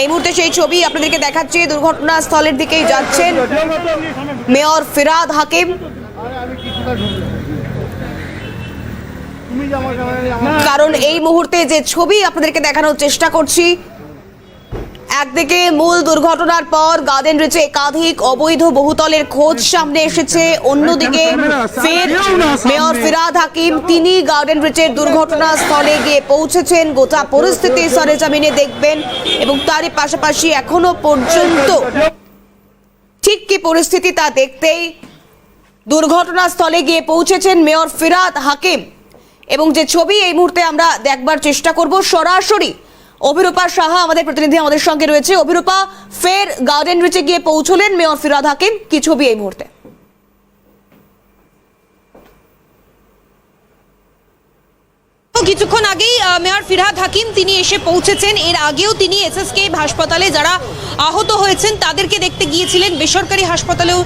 এই মুহূর্তে সেই ছবি আপনাদেরকে দেখাচ্ছি দুর্ঘটনাস্থলের দিকেই যাচ্ছেন মেয়র ফিরাদ হাকিম। কারণ এই মুহূর্তে যে ছবি আপনাদেরকে দেখানোর চেষ্টা করছি একদিকে মূল দুর্ঘটনার পর গার্ডেন রিচে একাধিক অবৈধ বহুতলের খোঁজ সামনে এসেছে। অন্যদিকে ফের মেয়র ফিরাদ হাকিম, তিনি গার্ডেন রিচের দুর্ঘটনা স্থলে গিয়ে পৌঁছেছেন। গোটা পরিস্থিতি সরেজমিনে দেখবেন এবং তারই পাশাপাশি এখনও পর্যন্ত ঠিক কি পরিস্থিতি তা দেখতেই দুর্ঘটনাস্থলে গিয়ে পৌঁছেছেন মেয়র ফিরাদ হাকিম। এবং যে ছবি এই মুহূর্তে আমরা দেখবার চেষ্টা করব সরাসরি অভিরূপা সাহা আমাদের প্রতিনিধি আমাদের সঙ্গে রয়েছে। অভিরূপা, ফের গার্ডেন রিচে গিয়ে পৌঁছলেন মেয়র ফিরাদ হাকিম। কি ছবি এই মুহূর্তে? কিছুক্ষণ আগেই মেয়র ফিরহাদ হাকিম তিনি এসে পৌঁছেছেন। এর আগেও তিনি এসএসকে হাসপাতালে যারা আহত হয়েছেন, তাদেরকে দেখতে গিয়েছিলেন। বেসরকারি হাসপাতালেও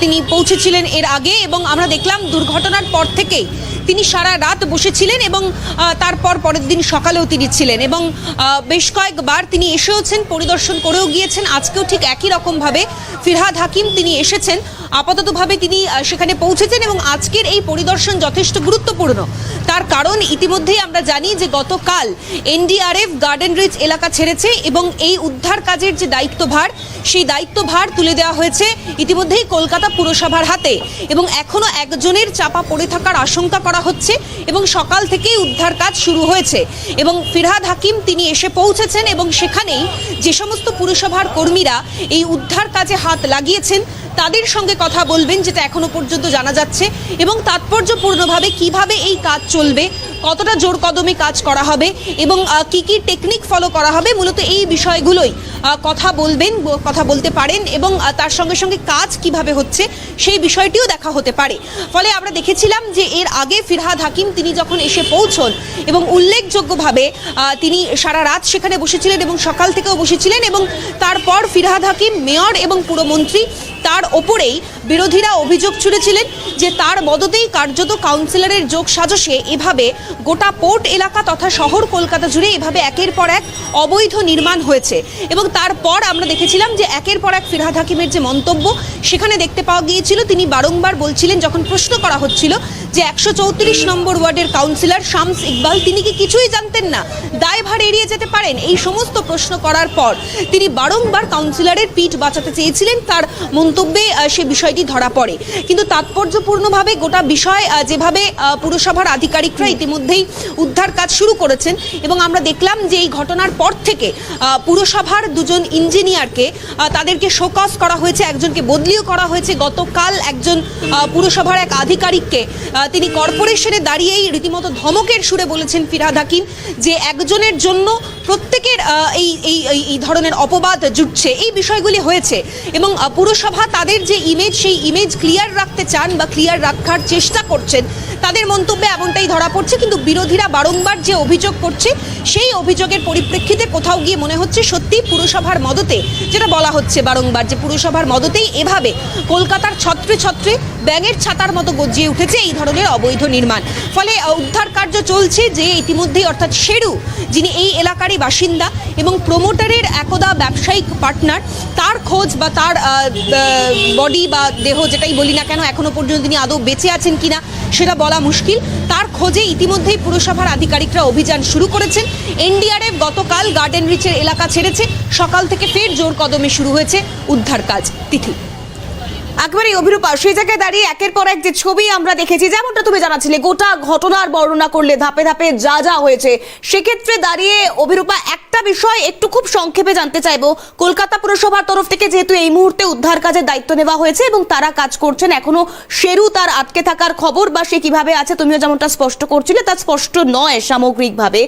তিনি পৌঁছেছিলেন এর আগে এবং আমরা দেখলাম দুর্ঘটনার পর থেকেই তিনি সারা রাত বসেছিলেন এবং তারপর পরের দিন সকালেও তিনি ছিলেন এবং বেশ কয়েকবার তিনি এসেওছেন, পরিদর্শন করেও গিয়েছেন। আজকেও ঠিক একই রকমভাবে ফিরহাদ হাকিম তিনি এসেছেন। আপাততভাবে তিনি সেখানে পৌঁছেছেন এবং আজকের এই পরিদর্শন যথেষ্ট গুরুত্বপূর্ণ। তার কারণ ইতিমধ্যেই আমরা জানি যে গতকাল এনডিআরএফ গার্ডেন রিচ এলাকা ছেড়েছে এবং এই উদ্ধার কাজের যে দায়িত্বভার, সেই দায়িত্বভার তুলে দেওয়া হয়েছে ইতিমধ্যেই কলকাতা পুরসভার হাতে এবং এখনও একজনের চাপা পড়ে থাকার আশঙ্কা করা হচ্ছে এবং সকাল থেকেই উদ্ধার কাজ শুরু হয়েছে এবং ফিরহাদ হাকিম তিনি এসে পৌঁছেছেন এবং সেখানেই যে সমস্ত পুরসভার কর্মীরা এই উদ্ধার কাজে হাত লাগিয়েছেন তাদের সঙ্গে কথা বলবেন যেটা এখনও পর্যন্ত জানা যাচ্ছে এবং তাৎপর্যপূর্ণভাবে কীভাবে এই কাজ চলবে, কতটা জোর কদমে কাজ করা হবে এবং কি কি টেকনিক ফলো করা হবে, মূলত এই বিষয়গুলোই কথা বলবেন কথা বলতে পারেন এবং তার সঙ্গে সঙ্গে কাজ কীভাবে হচ্ছে সেই বিষয়টিও দেখা হতে পারে। ফলে আমরা দেখেছিলাম যে এর আগে ফিরহাদ হাকিম তিনি যখন এসে পৌঁছন এবং উল্লেখযোগ্যভাবে তিনি সারা রাত সেখানে বসেছিলেন এবং সকাল থেকেও বসেছিলেন এবং তারপর ফিরহাদ হাকিম, মেয়র এবং পুরমন্ত্রী তার ওপরেই বিরোধীরা অভিযোগ ছুড়েছিলেন যে তার মদতেই কার্যত কাউন্সিলরের যোগ সাজসে এভাবে গোটা পোর্ট এলাকা তথা শহর কলকাতা জুড়ে এভাবে একের পর এক অবৈধ নির্মাণ হয়েছে। এবং তারপর আমরা দেখেছিলাম যে একের পর এক ফিরহাদ হাকিমের যে মন্তব্য, সেখানে দেখতে পাওয়া গিয়েছিল, তিনি বারংবার বলছিলেন, যখন প্রশ্ন করা হচ্ছিল যে একশো চৌত্রিশ নম্বর ওয়ার্ডের কাউন্সিলর শামস ইকবাল, তিনি কি কিছুই জানতেন না? দায়ভার এড়িয়ে যেতে পারেন? এই সমস্ত প্রশ্ন করার পর তিনি বারংবার কাউন্সিলরের পিঠ বাঁচাতে চেয়েছিলেন। তার মন্তব্যে সে বিষয়টি ধরা পড়ে। কিন্তু তাৎপর্যপূর্ণভাবে গোটা বিষয় যেভাবে পুরসভার আধিকারিকরা ইতিমধ্যেই উদ্ধার কাজ শুরু করেছেন এবং আমরা দেখলাম যে এই ঘটনার পর থেকে পুরসভার দুজন ইঞ্জিনিয়ারকে তাদেরকে শোকজ করা হয়েছে একজনকে বদলিও করা হয়েছে। গতকাল একজন পুরসভার এক আধিকারিককে তিনি কর্পোরেশনে দাঁড়িয়েই রীতিমতো ধমকের সুরে বলেছেন ফিরাদ হাকিম যে একজনের জন্য প্রত্যেকের এই এই এই- এই ধরনের অপবাদ জুটছে। এই বিষয়গুলি হয়েছে এবং পুরসভা তাদের যে ইমেজ সেই ইমেজ ক্লিয়ার রাখতে চান বা ক্লিয়ার রাখার চেষ্টা করছেন, তাদের মন্তব্যে এমনটাই ধরা পড়ছে। কিন্তু বিরোধীরা বারংবার যে অভিযোগ করছে, সেই অভিযোগের পরিপ্রেক্ষিতে কোথাও গিয়ে মনে হচ্ছে সত্যি পুরসভার মদতে, যেটা বলা হচ্ছে বারংবার যে পুরসভার মদতেই এভাবে কলকাতার ছত্রে ছত্রে ব্যাঙের ছাতার মতো গজিয়ে উঠেছে এই ধরনের অবৈধ নির্মাণ। ফলে উদ্ধার কার্য চলছে যে ইতিমধ্যেই অর্থাৎ শেরু, যিনি এই এলাকারই বাসিন্দা এবং প্রমোটারের একদা ব্যবসায়িক পার্টনার তার খোঁজ বা তার বডি বা দেহ যেটাই বলি না কেন, এখনও পর্যন্ত তিনি আদৌ বেঁচে আছেন কিনা সেটা বলা মুশকিল। তার খোঁজে ইতিমধ্যেই পুরসভার আধিকারিকরা অভিযান শুরু করেছেন। এনডিআরএফ গতকাল গার্ডেন রিচের এলাকা ছেড়েছে। সকাল থেকে ফের জোর কদমে শুরু হয়েছে উদ্ধার কাজ। তিথি। একেবারে অভিরূপা, সেই জায়গায় দাঁড়িয়ে একের পর এক যে ছবি আমরা দেখেছি, যেমনটা তুমি জানাচ্ছিলে, গোটা ঘটনার বর্ণনা করলে ধাপে ধাপে যা যা হয়েছে, সেক্ষেত্রে দাঁড়িয়ে অভিরূপা একটা বিষয় একটু খুব সংক্ষেপে জানতে চাইব। কলকাতা পুরসভার তরফ থেকে যেহেতু এই মুহূর্তে উদ্ধার কাজের দায়িত্ব নেওয়া হয়েছে এবং তারা কাজ করছেন, এখনও শেরু তার আটকে থাকার খবর বা সে কীভাবে আছে তুমিও যেমনটা স্পষ্ট করছিলে, তা স্পষ্ট নয় সামগ্রিকভাবে।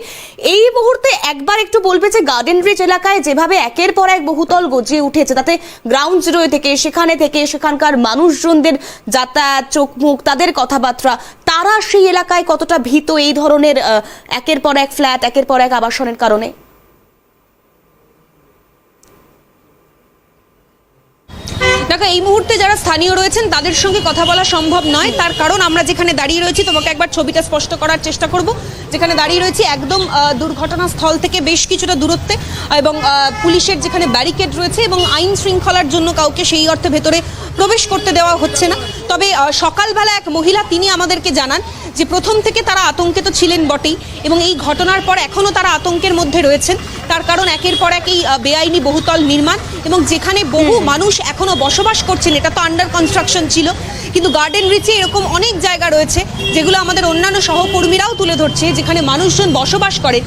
এই মুহূর্তে একবার একটু বলবে যে গার্ডেন রিচ এলাকায় যেভাবে একের পর এক বহুতল গজিয়ে উঠেছে, তাতে গ্রাউন্ড জিরো থেকে, সেখানে থেকে সেখানকার মানুষজনদের যাতায়াত চোখ মুখ তাদের কথাবার্তা, তারা সেই এলাকায় কতটা ভীত এই ধরনের একের পর এক ফ্ল্যাট, একের পর এক আবাসনের কারণে? দেখো, এই মুহূর্তে যারা স্থানীয় রয়েছেন, তাদের সঙ্গে কথা বলা সম্ভব নয়। তার কারণ আমরা যেখানে দাঁড়িয়ে রয়েছি, তোমাকে একবার ছবিটা স্পষ্ট করার চেষ্টা করব। যেখানে দাঁড়িয়ে রয়েছি, একদম দুর্ঘটনাস্থল থেকে বেশ কিছুটা দূরত্বে, এবং পুলিশের যেখানে ব্যারিকেড রয়েছে এবং আইন শৃঙ্খলার জন্য কাউকে সেই অর্থে ভেতরে প্রবেশ করতে দেওয়া হচ্ছে না। তবে সকালবেলা এক মহিলা তিনি আমাদেরকে জানান যে প্রথম থেকে তারা আতঙ্কিত ছিলেন বটেই এবং এই ঘটনার পর এখনও তারা আতঙ্কের মধ্যে রয়েছেন। তার কারণ একের পর এক এই বেআইনি বহুতল নির্মাণ এবং যেখানে বহু মানুষ এখনও বসবাস করছেন এটা তো আন্ডার কনস্ট্রাকশন ছিল। কিন্তু গার্ডেন রিচে এরকম অনেক জায়গা রয়েছে যেগুলো আমাদের অন্যান্য সহকর্মীরাও তুলে ধরছে যেখানে মানুষজন বসবাস করে।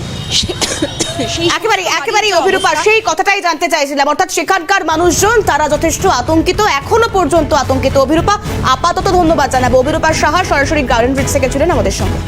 একেবারে একেবারেই অভিরূপা সেই কথাটাই জানতে চাইছিলাম। অর্থাৎ সেখানকার মানুষজন তারা যথেষ্ট আতঙ্কিত এখনও পর্যন্ত আতঙ্কিত। অভিরূপা আপাতত ধন্যবাদ জানাব। অভিরূপা সাহা সরাসরি গার্ডেন ব্রিজ থেকে ছিলেন আমাদের সঙ্গে।